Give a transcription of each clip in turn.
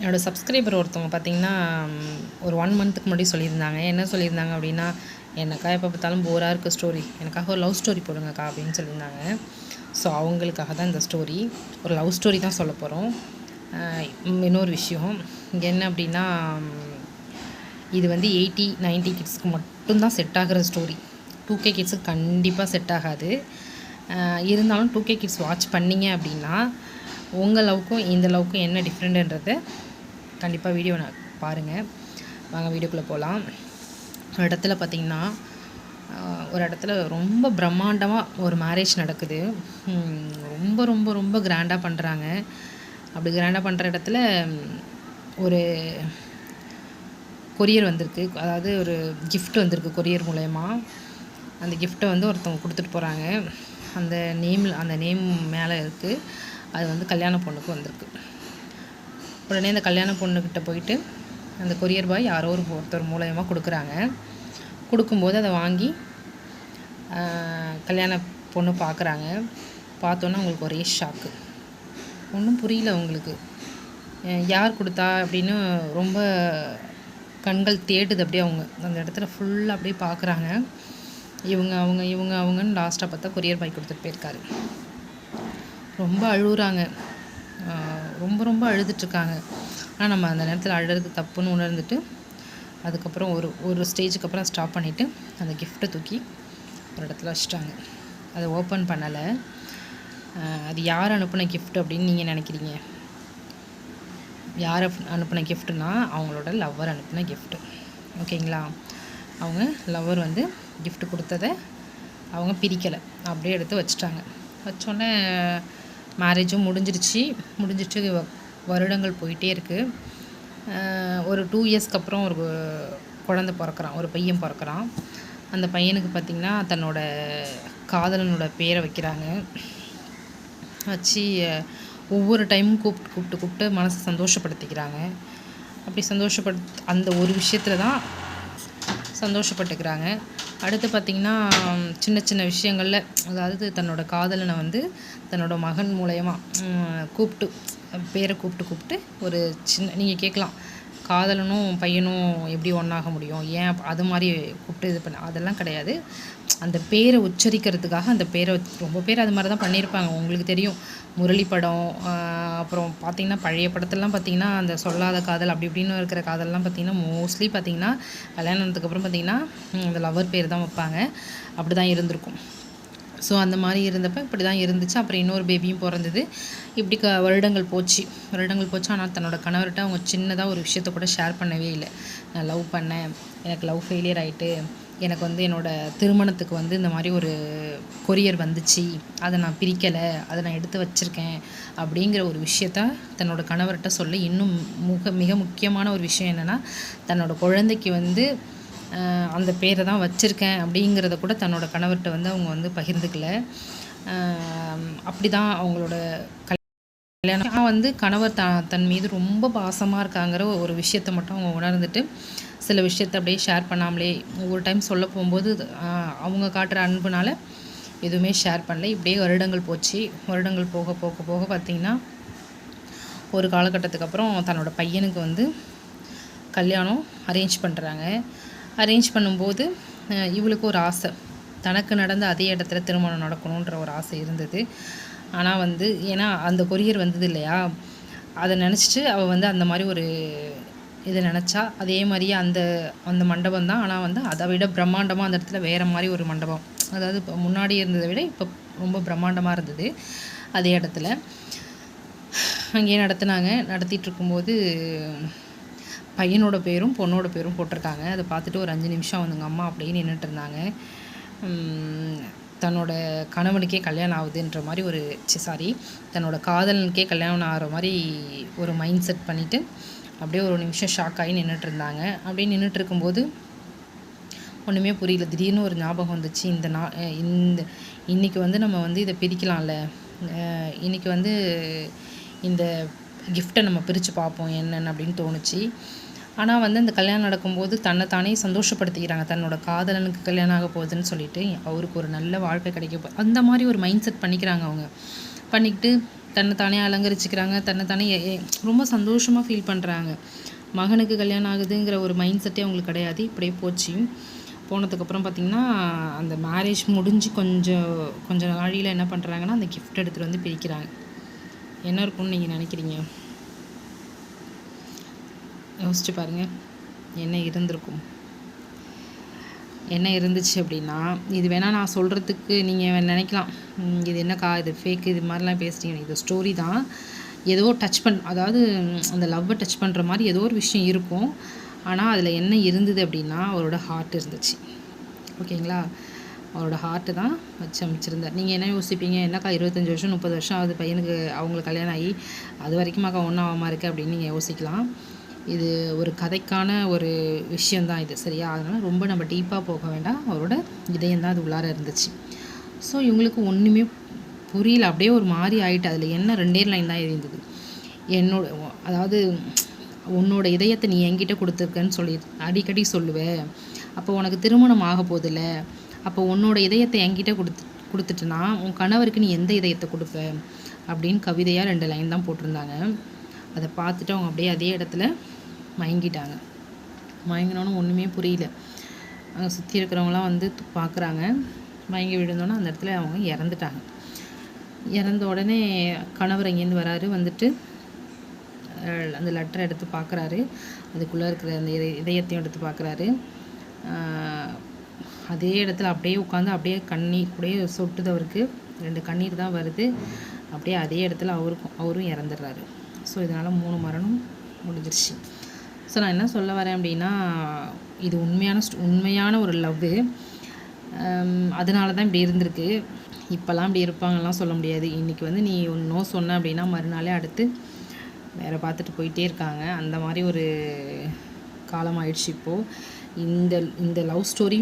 என்னோடய சப்ஸ்கிரைபர் ஒருத்தவங்க பார்த்தீங்கன்னா ஒரு ஒன் மந்த்துக்கு முன்னாடி சொல்லியிருந்தாங்க. என்ன சொல்லியிருந்தாங்க அப்படின்னா எனக்கா எப்போ பார்த்தாலும் போராக இருக்க ஸ்டோரி எனக்காக ஒரு லவ் ஸ்டோரி போடுங்கக்கா அப்படின்னு சொல்லியிருந்தாங்க. ஸோ அவங்களுக்காக தான் இந்த ஸ்டோரி ஒரு லவ் ஸ்டோரி தான் சொல்ல போகிறோம் இன்னொரு விஷயம். இங்கே என்ன அப்படின்னா இது வந்து எயிட்டி நைன்ட்டி கிட்ஸ்க்கு மட்டும்தான் செட் ஆகிற ஸ்டோரி டூ கே கிட்ஸுக்கு கண்டிப்பாக செட் ஆகாது. இருந்தாலும் டூ கே கிட்ஸ் வாட்ச் பண்ணிங்க அப்படின்னா உங்கள் லவ்க்கும் இந்த லவ்க்கும் என்ன டிஃப்ரெண்ட்டுன்றதை கண்டிப்பாக வீடியோ நான் பாருங்கள் வாங்க வீடியோக்குள்ளே போகலாம் ஒரு இடத்துல பார்த்திங்கன்னா ஒரு இடத்துல ரொம்ப பிரம்மாண்டமாக ஒரு மேரேஜ் நடக்குது. ரொம்ப ரொம்ப ரொம்ப கிராண்டாக பண்ணுறாங்க அப்படி கிராண்டாக பண்ணுற இடத்துல ஒரு கொரியர் வந்திருக்கு. அதாவது ஒரு கிஃப்ட் வந்திருக்கு கொரியர் மூலயமா. அந்த கிஃப்ட்டை வந்து ஒருத்தவங்க கொடுத்துட்டு போகிறாங்க அந்த நேமில் அந்த நேம் மேலே இருக்குது அது வந்து கல்யாண பொண்ணுக்கு வந்திருக்கு. உடனே அந்த கல்யாண பொண்ணுக்கிட்ட போயிட்டு அந்த கொரியர் பாய் யாரோ ஒரு ஒருத்தர் மூலயமா கொடுக்குறாங்க. கொடுக்கும்போது அதை வாங்கி கல்யாண பொண்ணு பார்க்குறாங்க. பார்த்தோன்னா அவங்களுக்கு ஒரே ஷாக்கு ஒன்றும் புரியல அவங்களுக்கு. யார் கொடுத்தா அப்படின்னு ரொம்ப கண்கள் தேடுது அப்படியே அவங்க. அந்த இடத்துல ஃபுல்லாக அப்படியே பார்க்குறாங்க. இவங்க அவங்க இவங்க அவங்கன்னு லாஸ்ட்டாக பார்த்தா கொரியர் பாய் கொடுத்துட்டு போயிருக்காரு. ரொம்ப அழுகுறாங்க. ரொம்ப ரொம்ப அழுதுட்ருக்காங்க. ஆனால் நம்ம அந்த நேரத்தில் அழுறது தப்புன்னு உணர்ந்துட்டு அதுக்கப்புறம் ஒரு ஒரு ஸ்டேஜுக்கு அப்புறம் ஸ்டாப் பண்ணிவிட்டு அந்த கிஃப்ட்டை தூக்கி ஒரு இடத்துல வச்சுட்டாங்க. அதை ஓப்பன் பண்ணலை. அது யார் அனுப்பின கிஃப்ட் அப்படின்னு நீங்கள் நினைக்கிறீங்க? யார் அனுப்பின கிஃப்ட்னா அவங்களோட லவ்வர் அனுப்பின கிஃப்ட்டு ஓகேங்களா? அவங்க லவ்வர் வந்து கிஃப்ட் கொடுத்ததை அவங்க பிரிக்கலை. அப்படியே எடுத்து வச்சுட்டாங்க. வச்சோடனே மேரேஜும் முடிஞ்சிருச்சு. முடிஞ்சிட்டு வருடங்கள் போயிட்டே இருக்குது ஒரு டூ இயர்ஸ்க்கு அப்புறம் ஒரு குழந்த பிறக்கிறான். ஒரு பையன் பிறக்கிறான். அந்த பையனுக்கு பார்த்திங்கன்னா தன்னோட காதலனோட பேரை வைக்கிறாங்க. வச்சு ஒவ்வொரு டைமும் கூப்பிட்டு கூப்பிட்டு கூப்பிட்டு மனசை சந்தோஷப்படுத்திக்கிறாங்க. அப்படி சந்தோஷப்படுத் அந்த ஒரு விஷயத்தில் தான் சந்தோஷப்பட்டுக்கிறாங்க. அடுத்து பார்த்திங்கன்னா சின்ன சின்ன விஷயங்களில் அதாவது தன்னோட காதலனை வந்து தன்னோட மகன் மூலயமா கூப்பிட்டு பேரை கூப்பிட்டு கூப்பிட்டு ஒரு சின்ன நீங்கள் கேட்கலாம். காதலனும் பையனும் எப்படி ஒன்றாக முடியும்? ஏன் அது மாதிரி கூப்பிட்டு இது பண்ண அதெல்லாம் கிடையாது. அந்த பேரை உச்சரிக்கிறதுக்காக அந்த பேரை ரொம்ப பேர் அது மாதிரி தான் பண்ணியிருப்பாங்க. உங்களுக்கு தெரியும். முரளி படம் அப்புறம் பார்த்திங்கன்னா பழைய படத்தெல்லாம் பார்த்திங்கன்னா அந்த சொல்லாத காதல் அப்படி இப்படின்னு இருக்கிற காதல்லாம் பார்த்திங்கன்னா மோஸ்ட்லி பார்த்திங்கன்னா கல்யாணத்துக்கப்புறம் பார்த்திங்கன்னா அந்த லவர் பேர் தான் வைப்பாங்க. அப்படி தான் இருந்திருக்கும். ஸோ அந்த மாதிரி இருந்தப்போ இப்படி தான் இருந்துச்சு. அப்புறம் இன்னொரு பேபியும் பிறந்தது. இப்படி க வருடங்கள் போச்சு. வருடங்கள் போச்சு. ஆனால் தன்னோட கணவர்கிட்ட அவங்க சின்னதாக ஒரு விஷயத்த கூட ஷேர் பண்ணவே இல்லை. நான் லவ் பண்ணேன். எனக்கு லவ் ஃபெயிலியர் ஆகிட்டு எனக்கு வந்து என்னோடய திருமணத்துக்கு வந்து இந்த மாதிரி ஒரு கொரியர் வந்துச்சு. அதை நான் பிரிக்கலை. அதை நான் எடுத்து வச்சுருக்கேன். அப்படிங்கிற ஒரு விஷயத்த தன்னோட கணவர்கிட்ட சொல்ல இன்னும் முக மிக முக்கியமான ஒரு விஷயம் என்னென்னா தன்னோட குழந்தைக்கு வந்து அந்த பேரை தான் வச்சுருக்கேன் அப்படிங்கிறத கூட தன்னோட கணவர்கிட்ட வந்து அவங்க வந்து பகிர்ந்துக்கல. அப்படி தான் அவங்களோட கல்யாணம். வந்து கணவர் த தன் மீது ரொம்ப பாசமாக இருக்காங்கிற ஒரு விஷயத்த மட்டும் அவங்க உணர்ந்துட்டு சில விஷயத்த அப்படியே ஷேர் பண்ணாமலே ஒவ்வொரு டைம் சொல்ல போகும்போது அவங்க காட்டுற அன்புனால் எதுவுமே ஷேர் பண்ணல. இப்படியே வருடங்கள் போச்சு. வருடங்கள் போக போக போக பார்த்திங்கன்னா ஒரு காலகட்டத்துக்கு அப்புறம் தன்னோட பையனுக்கு வந்து கல்யாணம் அரேஞ்ச் பண்ணுறாங்க அரேஞ்ச் பண்ணும்போது இவளுக்கு ஒரு ஆசை. தனக்கு நடந்த அதே இடத்துல திருமணம் நடக்கணுன்ற ஒரு ஆசை இருந்தது. ஆனால் வந்து ஏன்னா அந்த கொரியர் வந்தது இல்லையா? அதை நினச்சிட்டு அவள் வந்து அந்த மாதிரி ஒரு இதை நினச்சா அதே மாதிரியே அந்த அந்த மண்டபம் தான். ஆனால் வந்து அதை விட பிரம்மாண்டமாக அந்த இடத்துல வேறு மாதிரி ஒரு மண்டபம். அதாவது இப்போ முன்னாடி இருந்ததை விட இப்போ ரொம்ப பிரம்மாண்டமாக இருந்தது அதே இடத்துல. அங்கேயே நடத்துனாங்க. நடத்திட்டு இருக்கும்போது பையனோட பேரும் பொண்ணோட பேரும் போட்டிருக்காங்க. அதை பார்த்துட்டு ஒரு அஞ்சு நிமிஷம் வந்துங்க அம்மா அப்படியே நின்றுட்டு இருந்தாங்க. தன்னோட கணவனுக்கே கல்யாணம் ஆகுதுன்ற மாதிரி ஒரு சாரி தன்னோட காதலனுக்கே கல்யாணம் ஆகிற மாதிரி ஒரு மைண்ட் செட் பண்ணிவிட்டு அப்படியே ஒரு நிமிஷம் ஷாக் ஆகி நின்றுட்டு இருந்தாங்க. அப்படியே நின்றுட்டு இருக்கும்போது ஒன்றுமே புரியல. திடீர்னு ஒரு ஞாபகம் வந்துச்சு. இந்த நா இந்த இன்றைக்கி வந்து நம்ம வந்து இதை பிரிக்கலாம்ல. இன்றைக்கி வந்து இந்த கிஃப்ட்டை நம்ம பிரித்து பார்ப்போம் என்னென்னு அப்படின்னு தோணுச்சு. ஆனால் வந்து அந்த கல்யாணம் நடக்கும்போது தன்னை தானே சந்தோஷப்படுத்திக்கிறாங்க. தன்னோட காதலனுக்கு கல்யாணம் ஆக போகுதுன்னு சொல்லிட்டு அவருக்கு ஒரு நல்ல வாழ்க்கை கிடைக்க அந்த மாதிரி ஒரு மைண்ட் செட் பண்ணிக்கிறாங்க அவங்க. பண்ணிக்கிட்டு தன்னை தானே அலங்கரிச்சுக்கிறாங்க. தன்னை தானே ரொம்ப சந்தோஷமாக ஃபீல் பண்ணுறாங்க மகனுக்கு கல்யாணம் ஆகுதுங்கிற ஒரு மைண்ட் செட்டே அவங்களுக்கு கிடையாது. இப்படியே போச்சு. போனதுக்கப்புறம் பார்த்திங்கன்னா அந்த மேரேஜ் முடிஞ்சு கொஞ்சம் கொஞ்சம் நாழியில் என்ன பண்ணுறாங்கன்னா அந்த கிஃப்ட் எடுத்துகிட்டு வந்து பிரிக்கிறாங்க. என்ன இருக்கும்னு நீங்கள் நினைக்கிறீங்க? யோசிச்சு பாருங்கள் என்ன இருந்திருக்கும்? என்ன இருந்துச்சு அப்படின்னா இது வேணால் நான் சொல்கிறதுக்கு நீங்கள் நினைக்கலாம். இது என்னக்கா? இது ஃபேக் இது மாதிரிலாம் பேசுகிறீங்க இது ஸ்டோரி தான். ஏதோ டச் பண் அதாவது அந்த லவ்வை டச் பண்ணுற மாதிரி ஏதோ ஒரு விஷயம் இருக்கும். ஆனால் அதில் என்ன இருந்தது அப்படின்னா அவரோட ஹார்ட் இருந்துச்சு. ஓகேங்களா? அவரோட ஹார்ட்டு தான் வச்சு அமைச்சிருந்தார். நீங்கள் என்ன யோசிப்பீங்க? என்னக்கா இருபத்தஞ்சி வருஷம் முப்பது வருஷம் ஆகுது பையனுக்கு அவங்களுக்கு கல்யாணம் ஆகி அது வரைக்கும் அக்கா ஒன்றும் ஆகாமல் இருக்குது அப்படின்னு நீங்கள் யோசிக்கலாம். இது ஒரு கதைக்கான ஒரு விஷயந்தான் இது சரியா? அதனால் ரொம்ப நம்ம டீப்பாக போக வேண்டாம். அவரோட இதயம்தான் அது உள்ளார இருந்துச்சு. ஸோ இவங்களுக்கு ஒன்றுமே புரியல. அப்படியே ஒரு மாதிரி ஆகிட்டு அதில் என்ன ரெண்டே லைன் தான் இருந்தது. என்னோட அதாவது உன்னோட இதயத்தை நீ என்கிட்ட கொடுத்துருக்கன்னு சொல்லி அடிக்கடி சொல்லுவேன் அப்போ உனக்கு திருமணம் ஆக போதில்ல அப்போ உன்னோட இதயத்தை என்கிட்ட கொடுத்து கொடுத்துட்டுனா உன் கணவருக்கு நீ எந்த இதயத்தை கொடுப்ப? அப்படின்னு கவிதையாக ரெண்டு லைன் தான் போட்டிருந்தாங்க. அதை பார்த்துட்டு அவங்க அப்படியே அதே இடத்துல மயங்கிட்டாங்க. மயங்கினோன்னு ஒன்றுமே புரியல. அங்கே சுற்றி இருக்கிறவங்களாம் வந்து பார்க்குறாங்க. மயங்கி விழுந்தோன்னே அந்த இடத்துல அவங்க இறந்துட்டாங்க. இறந்த உடனே கணவர் அங்கேருந்து வராரு. வந்துட்டு அந்த லெட்டரை எடுத்து பார்க்குறாரு. அதுக்குள்ளே இருக்கிற அந்த இதயத்தையும் எடுத்து பார்க்குறாரு. அதே இடத்துல அப்படியே உட்காந்து அப்படியே கண்ணீர் கூடயே சொட்டுது அவருக்கு. ரெண்டு கண்ணீர் தான் வருது. அப்படியே அதே இடத்துல அவருக்கும் அவரும் இறந்துடுறாரு. ஸோ இதனால் மூணு மரணம் முடிஞ்சிருச்சு. ஸோ நான் என்ன சொல்ல வரேன் அப்படின்னா இது உண்மையான உண்மையான ஒரு லவ்வு அதனால தான் இப்படி இருந்திருக்கு. இப்போல்லாம் இப்படி இருப்பாங்கலாம் சொல்ல முடியாது. இன்றைக்கி வந்து நீ நோ சொன்ன அப்படின்னா மறுநாளே அடுத்து வேறு பார்த்துட்டு போயிட்டே இருக்காங்க. அந்த மாதிரி ஒரு காலம் ஆயிடுச்சு இப்போது இந்த இந்த லவ் ஸ்டோரி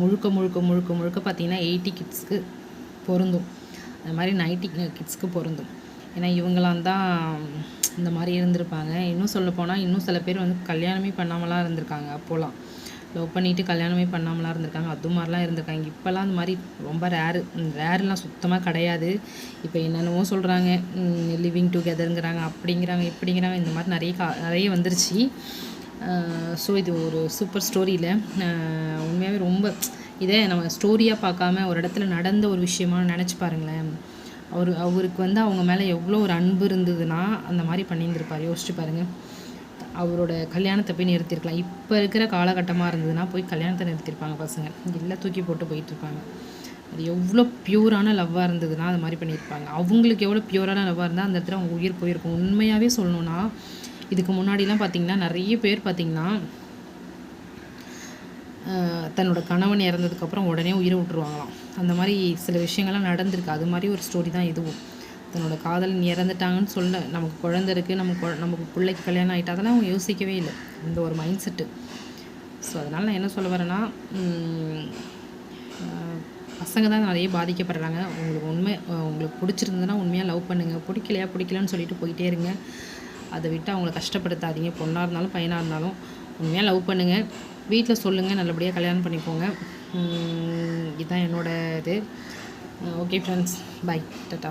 முழுக்க முழுக்க முழுக்க முழுக்க பார்த்திங்கன்னா எயிட்டி கிட்ஸ்க்கு பொருந்தும். அது மாதிரி நைன்ட்டி கிட்ஸ்க்கு பொருந்தும். ஏன்னா இவங்களாம் தான் இந்த மாதிரி இருந்திருப்பாங்க. இன்னும் சொல்ல போனால் இன்னும் சில பேர் வந்து கல்யாணமே பண்ணாமலாம் இருந்திருக்காங்க அப்போலாம். லவ் பண்ணிவிட்டு கல்யாணமே பண்ணாமலாம் இருந்திருக்காங்க. அது மாதிரிலாம் இருந்திருக்காங்க. இப்போல்லாம் அந்த மாதிரி ரொம்ப ரேரு ரேர்லாம் சுத்தமாக கிடையாது. இப்போ என்னென்னவோ சொல்கிறாங்க லிவிங் டுகெதருங்கிறாங்க அப்படிங்கிறாங்க இப்படிங்கிறாங்க. இந்த மாதிரி நிறைய கா நிறைய வந்துருச்சு. ஸோ இது ஒரு சூப்பர் ஸ்டோரியில் உண்மையாகவே ரொம்ப இதே நம்ம ஸ்டோரியாக பார்க்காம ஒரு இடத்துல நடந்த ஒரு விஷயமா நினச்சி பாருங்களேன். அவர் அவருக்கு வந்து அவங்க மேலே எவ்வளோ ஒரு அன்பு இருந்ததுன்னா அந்த மாதிரி பண்ணியிருந்திருப்பார். யோசிச்சு பாருங்கள் அவரோட கல்யாணத்தை போய் நிறுத்திருக்கலாம். இப்போ இருக்கிற காலகட்டமாக இருந்ததுன்னா போய் கல்யாணத்தை நிறுத்தியிருப்பாங்க பசங்க. இல்லை தூக்கி போட்டு போயிட்டுருப்பாங்க. அது எவ்வளோ பியூரான லவ்வாக இருந்ததுன்னா அது மாதிரி பண்ணியிருப்பாங்க. அவங்களுக்கு எவ்வளோ பியூரான லவ்வாக இருந்தால் அந்த இடத்துல அவங்க உயிர் போயிருக்கும். உண்மையாகவே சொல்லணுன்னா இதுக்கு முன்னாடிலாம் பார்த்திங்கன்னா நிறைய பேர் பார்த்திங்கன்னா தன்னோட கணவன் இறந்ததுக்கப்புறம் உடனே உயிரை விட்டுருவாங்களாம். அந்த மாதிரி சில விஷயங்கள்லாம் நடந்திருக்கு. அது மாதிரி ஒரு ஸ்டோரி தான் இதுவும். தன்னோட காதலன் இறந்துட்டாங்கன்னு சொல்ல நமக்கு குழந்த இருக்குது நம்ம நமக்கு பிள்ளைக்கு கல்யாணம் ஆகிட்டா அதெல்லாம் அவங்க யோசிக்கவே இல்லை. இந்த ஒரு மைண்ட் செட்டு ஸோ அதனால் நான் என்ன சொல்ல வரேன்னா பசங்க தான் நிறைய பாதிக்கப்படுறாங்க. உங்களுக்கு உண்மை உங்களுக்கு பிடிச்சிருந்ததுன்னா உண்மையாக லவ் பண்ணுங்கள் பிடிக்கலையா பிடிக்கலன்னு சொல்லிட்டு போயிட்டே இருங்க. அதை விட்டு அவங்கள கஷ்டப்படுத்தாதீங்க. பொண்ணாக இருந்தாலும் பையனாக இருந்தாலும் உண்மையாக லவ் பண்ணுங்கள் வீட்டில் சொல்லுங்கள் நல்லபடியாக கல்யாணம் பண்ணிக்கோங்க இதுதான் என்னோட இது. Okay friends bye tata